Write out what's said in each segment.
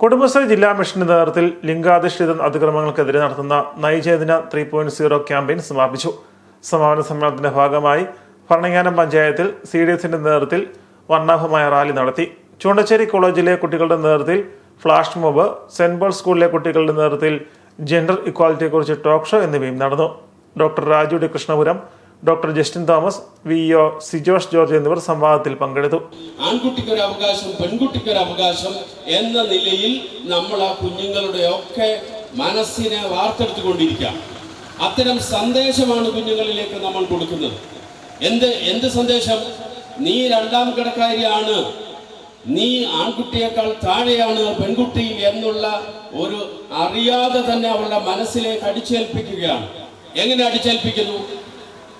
കുടുംബശ്രീ ജില്ലാ മിഷന്റെ നേതൃത്വത്തിൽ ലിംഗാധിഷ്ഠിത അതിക്രമങ്ങൾക്കെതിരെ നടത്തുന്ന Naichetana three point zero campaign സമാപിച്ചു. സമാപന സമ്മേളനത്തിന്റെ ഭാഗമായി ഭരണങ്ങാനം പഞ്ചായത്തിൽ സി ഡി എസിന്റെ നേതൃത്വത്തിൽ വർണാഭമായ റാലി നടത്തി. ചൂണ്ടച്ചേരി കോളേജിലെ കുട്ടികളുടെ നേതൃത്വത്തിൽ ഫ്ലാഷ് മോബ് സെന്റ് പോൾ സ്കൂളിലെ കുട്ടികളുടെ നേതൃത്വത്തിൽ ജെൻഡർ ഇക്വാലിറ്റിയെക്കുറിച്ച് ടോക്ക് ഷോ എന്നിവയും നടന്നു. Doctor Raju D Krishnapuram doctor Justin Thomas V O Sijosh George എന്നിവർ സംവാദത്തിൽ പങ്കെടുത്തു. ആൺകുട്ടിക്കൊരു അവകാശം പെൺകുട്ടിക്കൊരു അവകാശം എന്ന നിലയിൽ നമ്മൾ ആ കുഞ്ഞുങ്ങളുടെ ഒക്കെ മനസ്സിനെ വാർത്തെടുത്തുകൊണ്ടിരിക്കാം അത്തരം സന്ദേശമാണ് കുഞ്ഞുങ്ങളിലേക്ക് നമ്മൾ കൊടുക്കുന്നത്. എന്ത് എന്ത് സന്ദേശം? നീ രണ്ടാം കിടക്കാരിയാണ്. നീ ആൺകുട്ടിയേക്കാൾ താഴെയാണ് പെൺകുട്ടി എന്നുള്ള ഒരു അറിയാതെ തന്നെ അവളുടെ മനസ്സിലേക്ക് അടിച്ചേൽപ്പിക്കുകയാണ്. എങ്ങനെ അടിച്ചേൽപ്പിക്കുന്നു?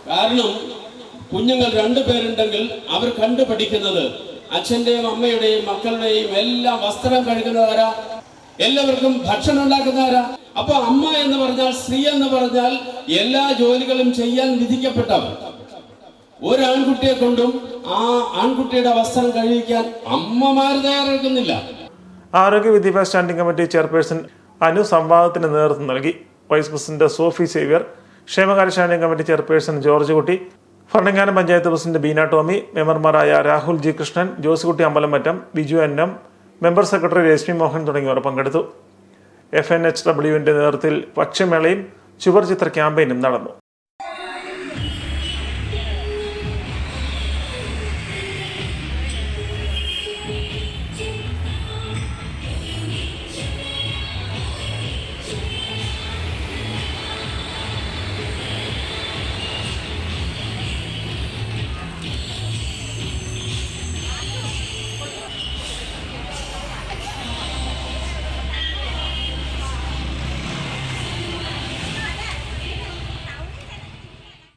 കാരണം കുഞ്ഞുങ്ങൾ രണ്ടു പേരുണ്ടെങ്കിൽ അവർ കണ്ടു പഠിക്കുന്നത് അച്ഛന്റെയും അമ്മയുടെയും മക്കളുടെയും എല്ലാം വസ്ത്രം കഴുകുന്നവരാ എല്ലാവർക്കും ഭക്ഷണം ഉണ്ടാക്കുന്നവരാ. അപ്പൊ അമ്മ എന്ന് പറഞ്ഞാൽ സ്ത്രീ എന്ന് പറഞ്ഞാൽ എല്ലാ ജോലികളും ചെയ്യാൻ വിധിക്കപ്പെട്ടവർ. ഒരു ആൺകുട്ടിയെ കൊണ്ടും ആ ആൺകുട്ടിയുടെ വസ്ത്രം കഴിക്കാൻ അമ്മമാർ തയ്യാറെടുക്കുന്നില്ല. ആരോഗ്യ വിദ്യാഭ്യാസ സ്റ്റാൻഡിംഗ് കമ്മിറ്റി ചെയർപേഴ്സൺ അനു സംവാദത്തിന് നേതൃത്വം നൽകി. വൈസ് പ്രസിഡന്റ് സോഫി സേവ്യർ ക്ഷേമകാര്യ standing committee chairperson George Kutty Bharananganam panchayat president Beena Tomy മെമ്പർമാരായ Rahul G Krishnan Josekutty Ambalamattam Biju N M member secretary Reshmi Mohan തുടങ്ങിയവർ പങ്കെടുത്തു. എഫ് എൻ എച്ച് ഡബ്ല്യുവിന്റെ നേതൃത്വത്തിൽ പക്ഷിമേളയും ചുവർ ചിത്ര ക്യാമ്പയിനും നടന്നു.